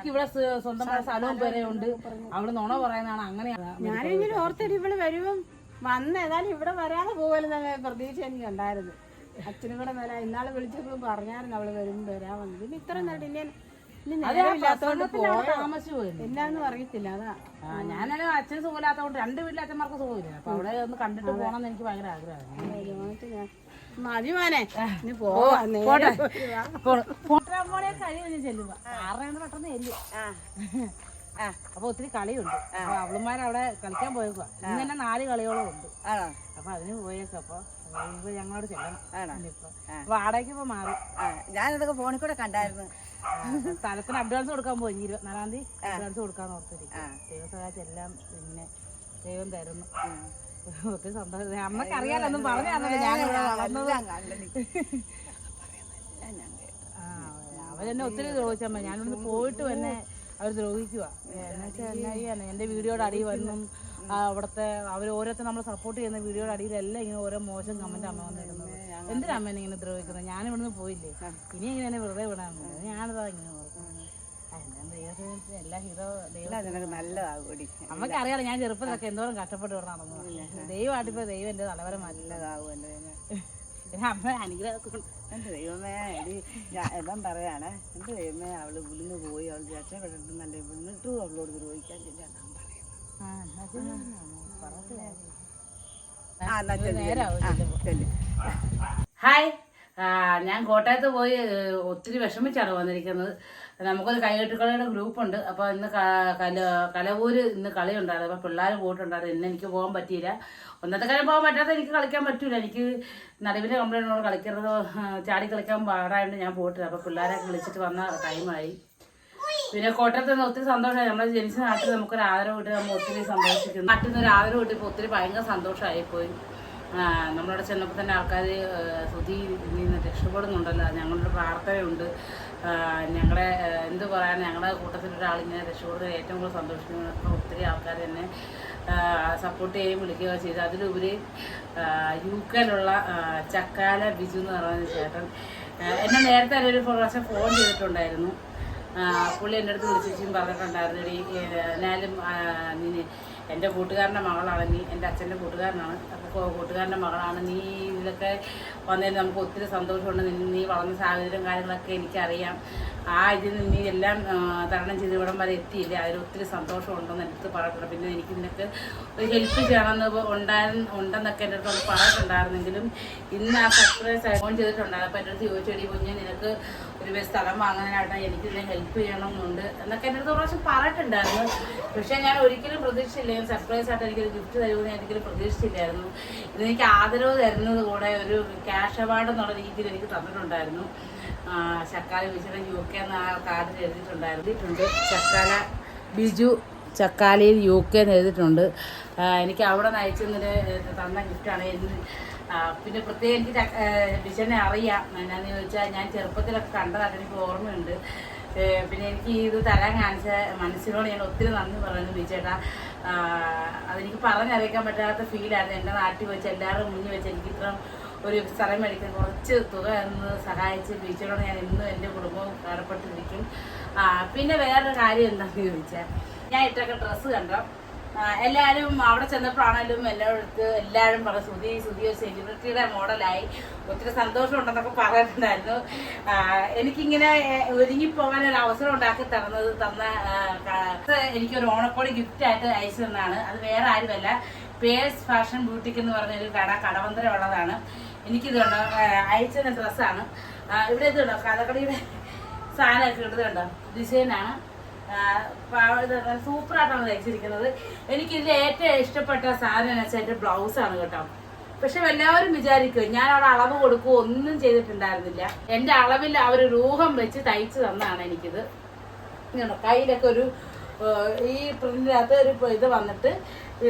ഇവിടെ സ്വന്തം സ്വന്തമായ സ്ഥലവും പേരെയുണ്ട്. അവിടെ നുണ പറയുന്നതാണ്. അങ്ങനെയാണ് ഞാനിങ്ങനെ ഓർത്തടി ഇവിടെ വരുമ്പം വന്ന് ഏതായാലും ഇവിടെ വരാതെ പോകുമല്ലോ പ്രതീക്ഷ എനിക്ക് ഉണ്ടായിരുന്നു അച്ഛനും കൂടെ വരാ ഇന്നാൾ വിളിച്ചപ്പോ പറഞ്ഞായിരുന്നു അവൾ വരുമ്പോ വരാമെന്ന് പിന്നെ ഇത്ര നേരം ഇനി എന്നാന്ന് അറിയത്തില്ല അതാ. ഞാനൊരു അച്ഛൻ സുഖമില്ലാത്തതുകൊണ്ട് രണ്ട് വീട്ടിലെ അച്ഛന്മാർക്ക് സുഖമില്ല. അപ്പൊ അവിടെ ഒന്ന് കണ്ടിട്ട് പോകണം എന്ന് എനിക്ക് ഭയങ്കര ആഗ്രഹമാണ്. മതി മോനെ. പോട്ടെ. ചെല്ലുക? ആറരയാണ് പെട്ടെന്ന് ചെല്ലും. അപ്പൊ ഒത്തിരി കളിയുണ്ട്. അവളുമാരവിടെ കളിക്കാൻ പോയേക്കുക ഇന്ന് തന്നെ നാല് കളിയോളം ഉണ്ട്. അപ്പൊ അതിന് പോയേക്കും അപ്പൊ ഇപ്പൊ ഞങ്ങളോട് ചെല്ലണം. ഇനിയിപ്പോ വാടകയ്ക്ക് ഇപ്പൊ മാറി. ഞാനതൊക്കെ ഫോണിൽ കൂടെ കണ്ടായിരുന്നു. സ്ഥലത്തിന് അഡ്വാൻസ് കൊടുക്കാൻ പോയി. ഇരുപത്തിനാലാം തീയതി അഡ്വാൻസ് കൊടുക്കാന്ന് ഓർത്തിരിക്കും ദൈവം സഹായിച്ച് എല്ലാം ഇങ്ങനെ ദൈവം തരുന്നു. ഒത്തിരി സന്തോഷം. അമ്മയ്ക്ക് അറിയാലോ ഒന്നും പറഞ്ഞാണല്ലോ ഞാനിവിടെ വളർന്നത് എല്ലാം കണ്ടെനിക്ക് ആ, അവരെന്നെ ഒത്തിരി ദ്രോഹിച്ചമ്മ ഞാനിവിടുന്ന് പോയിട്ട് തന്നെ അവർ ദ്രോഹിക്കുക എന്നുവെച്ചാൽ എന്നാ ചെയ്യാനാ എന്റെ വീഡിയോയുടെ അടി വന്നും. അവിടുത്തെ അവർ ഓരോരുത്തർ നമ്മൾ സപ്പോർട്ട് ചെയ്യുന്ന വീഡിയോയുടെ അടിയിലെല്ലാം ഇങ്ങനെ ഓരോ മോശം കമന്റ് അമ്മ വന്നിരുന്നത്. എന്തിനാ അമ്മേനെ ഇങ്ങനെ ദ്രോഹിക്കുന്നത് ഞാൻ ഇവിടുന്ന് പോയില്ലേ? ഇനി ഇങ്ങനെ എന്നെ വെറുതെ വിടാൻ ഞാനതാ ഇങ്ങനെ നമുക്ക് അറിയാലോ ഞാൻ ചെറുപ്പത്തിലൊക്കെ എന്തോരം കഷ്ടപ്പെട്ട് ഇവിടെ നടന്നു. ദൈവമായിട്ട് ഇപ്പൊ ദൈവം എന്റെ തലവരെ നല്ലതാകും അമ്മ അനുഗ്രഹമൊക്കെ എന്റെ ദൈവമേ എടി പറയാണ്. എന്റെ ദൈവമേ അവൾ വിളിന്ന് പോയി അവൾ രക്ഷപ്പെട്ടിട്ടുന്നല്ലേ എന്നിട്ടും അവളോട് ദ്രോഹിക്കാൻ ചെല്ലാൻ ഹായ്. ഞാൻ കോട്ടയത്ത് പോയി ഒത്തിരി വിഷമിച്ചാണ് വന്നിരിക്കുന്നത്. നമുക്കൊരു കൈകെട്ടുകളിയുടെ ഗ്രൂപ്പുണ്ട്. അപ്പോൾ ഇന്ന് കല കലവൂര് ഇന്ന് കളി ഉണ്ടായിരുന്നു അപ്പോൾ പിള്ളേർ പോയിട്ടുണ്ടായിരുന്നു ഇന്ന് എനിക്ക് പോകാൻ പറ്റിയില്ല. ഒന്നത്തെ കാലം പോകാൻ പറ്റാത്ത എനിക്ക് കളിക്കാൻ പറ്റില്ല എനിക്ക് നടുവിന്റെ കംപ്ലൈന്റിനോട് കളിക്കരുത്. ചാടി കളിക്കാൻ പാടായതുകൊണ്ട് ഞാൻ പോയിട്ടില്ല. അപ്പോൾ പിള്ളേരെ വിളിച്ചിട്ട് വന്ന ടൈമായി പിന്നെ കോട്ടയത്ത് ഒത്തിരി സന്തോഷമായി. നമ്മുടെ ജനിച്ച നാട്ടിൽ നമുക്കൊരു ആദരവ് കിട്ടി നമ്മൾ ഒത്തിരി സന്തോഷിക്കുന്നു. നാട്ടിൽ നിന്ന് ഒരു ആദരവ് കിട്ടിയപ്പോൾ ഒത്തിരി ഭയങ്കര സന്തോഷമായി പോയി ആ, നമ്മളവിടെ ചെന്നപ്പോൾ തന്നെ ആൾക്കാർ സ്തുതി നിന്ന് രക്ഷപ്പെടുന്നുണ്ടല്ലോ. ഞങ്ങളുടെ പ്രാർത്ഥനയുണ്ട്. ഞങ്ങളെ എന്ത് പറയാൻ ഞങ്ങളുടെ കൂട്ടത്തിലൊരാളിങ്ങനെ രക്ഷപ്പെടുക ഏറ്റവും കൂടുതൽ സന്തോഷിക്കുന്ന ഒത്തിരി ആൾക്കാർ തന്നെ സപ്പോർട്ട് ചെയ്യുകയും വിളിക്കുകയോ ചെയ്തു. അതിലുപരി യു കെയിലുള്ള ചക്കാല ബിജു എന്ന് പറയുന്ന ചേട്ടൻ എന്നെ നേരത്തെ ഒരു പ്രാവശ്യം ഫോൺ ചെയ്തിട്ടുണ്ടായിരുന്നു. പുള്ളി എന്റെ അടുത്ത് വിളിച്ചും പറഞ്ഞിട്ടുണ്ടായിരുന്നു ഡി എന്നാലും നീ എന്റെ കൂട്ടുകാരന്റെ മകളാണ് നീ എന്റെ അച്ഛന്റെ കൂട്ടുകാരനാണ്. അപ്പോൾ കൂട്ടുകാരന്റെ മകളാണ് നീ ഇതിലൊക്കെ വന്നതിന് നമുക്ക് ഒത്തിരി സന്തോഷമുണ്ട്. നീ- വളർന്ന സാഹചര്യം കാര്യങ്ങളൊക്കെ എനിക്കറിയാം. ആ ഇതിൽ നീ എല്ലാം തരണം ചെയ്ത് ഇവിടം വരെ എത്തിയില്ലേ? അതിൽ ഒത്തിരി സന്തോഷമുണ്ടെന്ന് എന്റെ അടുത്ത് പറഞ്ഞിട്ടുണ്ട്. പിന്നെ എനിക്ക് നിനക്ക് ഒരു ഹെൽപ്പ് ചെയ്യണമെന്ന് ഉണ്ടായിരുന്നു ഉണ്ടെന്നൊക്കെ എന്റെ അടുത്ത് പറഞ്ഞിട്ടുണ്ടായിരുന്നെങ്കിലും ഇന്ന് ആ സർപ്രൈസ് ഫോൺ ചെയ്തിട്ടുണ്ടായിരുന്നു. അപ്പോൾ എന്റെ അടുത്ത് ചോദിച്ചടി കുഞ്ഞ് നിനക്ക് ഒരു സ്ഥലം വാങ്ങാനായിട്ട് എനിക്ക് ഇതിനെ ഹെൽപ്പ് ചെയ്യണമെന്നുണ്ട് എന്നൊക്കെ എന്റെ അടുത്ത് പ്രാവശ്യം പറഞ്ഞിട്ടുണ്ടായിരുന്നു. പക്ഷേ ഞാൻ ഒരിക്കലും പ്രതീക്ഷിച്ചില്ല. സർപ്രൈസ് ആയിട്ട് എനിക്കൊരു ഗിഫ്റ്റ് തരുമെന്ന് ഞാൻ ഒരിക്കലും പ്രതീക്ഷിച്ചില്ലായിരുന്നു. ഇതെനിക്ക് ആദരവ് തരുന്നത് കൂടെ ഒരു ക്യാഷ് അവാർഡ് എന്നുള്ള രീതിയിൽ എനിക്ക് തന്നിട്ടുണ്ടായിരുന്നു. ചക്കാല ബിജുടെ യു കെ എന്ന ആ കാർഡിൽ എഴുതിയിട്ടുണ്ടായിരുന്നിട്ടുണ്ട്. ചക്കാല ബിജു ചക്കാലയിൽ യു കെ എന്ന് എഴുതിയിട്ടുണ്ട്. എനിക്ക് അവിടെ നയിച്ചെന്നൊരു തന്ന ഗിഫ്റ്റാണ് പിന്നെ പ്രത്യേകം എനിക്ക് ചക്ക- ഏ, ബിജുവിനെ അറിയാം. എന്നാന്ന് ചോദിച്ചാൽ ഞാൻ ചെറുപ്പത്തിലൊക്കെ കണ്ടതാണ് എനിക്ക് ഓർമ്മയുണ്ട്. പിന്നെ എനിക്ക് ഇത് തരാൻ കാണിച്ച മനസ്സിനോട് ഞാൻ ഒത്തിരി നന്ദി പറയുന്നു ബിജേട്ടാ അതെനിക്ക് പറഞ്ഞറിയിക്കാൻ പറ്റാത്ത ഫീലായിരുന്നു എന്റെ നാട്ടിൽ വെച്ച് എല്ലാവരും മുന്നിൽ വെച്ച് എനിക്ക് ഇത്ര ഒരു സ്ഥലം മേടിക്കാൻ കുറച്ച് തുക എന്ന് സഹായിച്ച് ബീച്ചിനോട് ഞാൻ ഇന്നും എന്റെ കുടുംബവും കടപ്പെട്ടിരിക്കും പിന്നെ വേറൊരു കാര്യം എന്താണെന്ന് ചോദിച്ചാൽ ഞാൻ ഇട്ടൊക്കെ ഡ്രസ്സ് കണ്ടോ? എല്ലാവരും അവിടെ ചെന്നപ്പോഴാണെങ്കിലും എല്ലായിടത്ത് എല്ലാവരും പറഞ്ഞു സുധി സുധി ഒരു സെലിബ്രിറ്റിയുടെ മോഡലായി ഒത്തിരി സന്തോഷമുണ്ടെന്നൊക്കെ പറഞ്ഞിട്ടുണ്ടായിരുന്നു. ആ, എനിക്കിങ്ങനെ ഒരുങ്ങിപ്പോകാൻ ഒരു അവസരം ഉണ്ടാക്കി തന്നത് തന്ന എനിക്കൊരു ഓണക്കോടി ഗിഫ്റ്റ് ആയിട്ട് അയച്ചു തന്നാണ് അത് വേറെ ആരുമല്ല. പേഴ്സ് ഫാഷൻ ബ്യൂട്ടിക്ക് എന്ന് പറഞ്ഞൊരു കട കടവന്തര ഉള്ളതാണ് എനിക്കിത് കണ്ടോ അയച്ചു ഡ്രസ്സാണ് ഇവിടെ ഇത് കണ്ടോ കഥകളിയുടെ സാധനമൊക്കെ ഇട്ടത് കണ്ടോ? ഡിസൈനാണ് സൂപ്പറായിട്ടാണ് തയ്ച്ചിരിക്കുന്നത്. എനിക്ക് ഇതിൽ ഏറ്റവും ഇഷ്ടപ്പെട്ട സാധനം എന്ന് വെച്ചാൽ എന്റെ ബ്ലൗസാണ് കേട്ടോ. പക്ഷെ എല്ലാവരും വിചാരിക്കും ഞാൻ അവിടെ അളവ് കൊടുക്കുകയോ ഒന്നും ചെയ്തിട്ടുണ്ടായിരുന്നില്ല. എന്റെ അളവിൽ അവർ രൂപം വെച്ച് തയ്ച്ചു തന്നാണ് എനിക്കിത്. കയ്യിലൊക്കെ ഒരു ഈ പ്രിന്റിനകത്ത് ഒരു ഇത് വന്നിട്ട്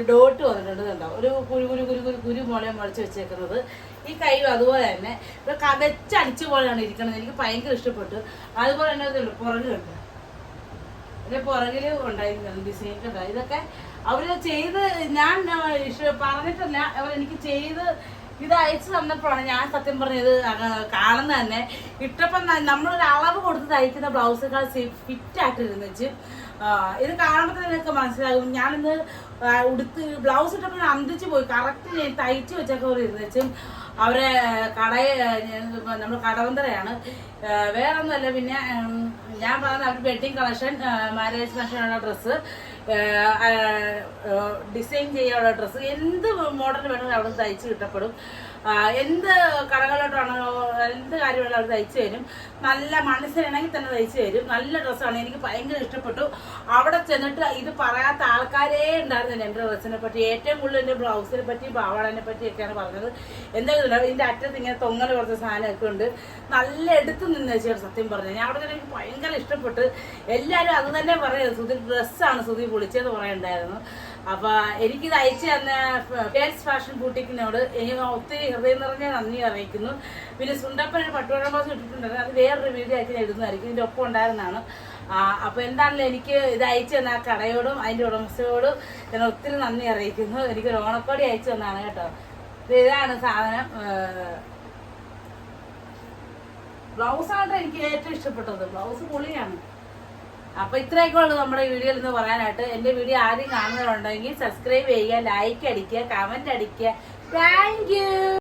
ഡോട്ട് വന്നിട്ടുണ്ട് കണ്ടോ? ഒരു കുരു കുരു കുരു കുരു കുരു മോളെ മുളച്ച് വെച്ചേക്കുന്നത്. ഈ കൈ അതുപോലെ തന്നെ. ഇത് കതച്ചടിച്ച പോലെയാണ് ഇരിക്കുന്നത് എനിക്ക് ഭയങ്കര ഇഷ്ടപ്പെട്ടു. അതുപോലെ തന്നെ പുറകുണ്ട് ഇതിന്റെ പുറകിൽ ഉണ്ടായിരുന്നു ഡിസൈൻ കണ്ടോ ഇതൊക്കെ അവർ ചെയ്ത് ഞാൻ പറഞ്ഞിട്ടല്ല എനിക്ക് ചെയ്ത് ഇത് അയച്ചു തന്നപ്പോഴാണ് ഞാൻ സത്യം പറഞ്ഞത് കാണുന്ന തന്നെ. ഇട്ടപ്പം നമ്മളൊരു അളവ് കൊടുത്ത് തയ്ക്കുന്ന ബ്ലൗസുകൾ ഫിറ്റ് ആയിട്ടിരുന്നു വെച്ച് ഇത് കാണുമ്പോൾ തന്നെ നിങ്ങൾക്ക് മനസ്സിലാകും. ഞാനിന്ന് ഉടുത്ത് ബ്ലൗസ് ഇട്ടപ്പോൾ അന്തിച്ച് പോയി. കറക്റ്റ് ഞാൻ തയ്ച്ച് വെച്ചൊക്കെ ഒരു ഇരുന്ന് വെച്ചും. അവരെ കടയെ നമ്മൾ കടവന്തരയാണ്. വേറെ ഒന്നുമല്ല പിന്നെ ഞാൻ പറഞ്ഞ അവർ വെഡിങ് കളക്ഷൻ മാരേജ് ഫംഗ്ഷനുള്ള ഡ്രസ്സ് ഡിസൈൻ ചെയ്യാനുള്ള ഡ്രസ്സ് എന്ത് മോഡൽ വേണമെങ്കിലും അവിടെ തയ്ച്ച് കിട്ടപ്പെടും. എന്ത് കടകളിലോട്ടാണോ എന്ത് കാര്യമാണോ അവർ തയ്ച്ചു തരും. നല്ല മനസ്സിലിണങ്ങി തന്നെ തയ്ച്ചു തരും. നല്ല ഡ്രസ്സാണ്. എനിക്ക് ഭയങ്കര ഇഷ്ടപ്പെട്ടു. അവിടെ ചെന്നിട്ട് ഇത് പറയാത്ത ആൾക്കാരേ ഉണ്ടായിരുന്നില്ല എന്റെ ഡ്രസ്സിനെ പറ്റി. ഏറ്റവും കൂടുതൽ എന്റെ ബ്ലൗസിനെ പറ്റി പാവാടനെ പറ്റിയൊക്കെയാണ് പറഞ്ഞത്. എന്തെങ്കിലും ഇതിന്റെ അറ്റത്ത് ഇങ്ങനെ തൊങ്ങൽ കുറച്ച് സാധനമൊക്കെ ഉണ്ട്. നല്ല എടുത്ത് നിന്ന് വെച്ചാൽ സത്യം പറഞ്ഞു. ഞാൻ അവിടെ തന്നെ എനിക്ക് ഭയങ്കര ഇഷ്ടപ്പെട്ട്. എല്ലാവരും അത് തന്നെ പറയുന്നത് സുധി ഡ്രസ്സാണ് സുധി പൊളിച്ചതെന്ന് പറയുന്നുണ്ടായിരുന്നു. അപ്പൊ എനിക്കിത് അയച്ചു തന്ന ഗേൾസ് ഫാഷൻ ബൂട്ടിക്കിനോട് എനിക്ക് ഒത്തിരി ഹൃദയം നിറഞ്ഞ നന്ദി അറിയിക്കുന്നു. പിന്നെ സുണ്ടപ്പൻ ഒരു പട്ടുവഴ മാസം ഇട്ടിട്ടുണ്ടായിരുന്നു. അത് വേറൊരു വീഡിയോ ആയിട്ട് എഴുതുന്നതായിരിക്കും ഇതിന്റെ ഒപ്പം ഉണ്ടായിരുന്നതാണ്. അപ്പൊ എന്താണല്ലോ എനിക്ക് ഇത് അയച്ചു തന്ന ആ കടയോടും അതിന്റെ ഉടമസ്ഥയോടും ഞാൻ ഒത്തിരി നന്ദി അറിയിക്കുന്നു. എനിക്ക് ഒരു ഓണക്കോടി അയച്ചു തന്നാണ് കേട്ടോ. ഇത് ഇതാണ് സാധനം. ബ്ലൗസാണ് എനിക്ക് ഏറ്റവും ഇഷ്ടപ്പെട്ടത്. ബ്ലൗസ് പൊളിയാണ്. അപ്പൊ ഇത്രയൊക്കെ ഉള്ളൂ നമ്മുടെ വീഡിയോയിൽ നിന്ന് പറയാനായിട്ട്. എന്റെ വീഡിയോ ആദ്യം കാണുന്നവരുണ്ടെങ്കിൽ സബ്സ്ക്രൈബ് ചെയ്യുക ലൈക്ക് അടിക്കുക കമന്റ് അടിക്കുക. താങ്ക്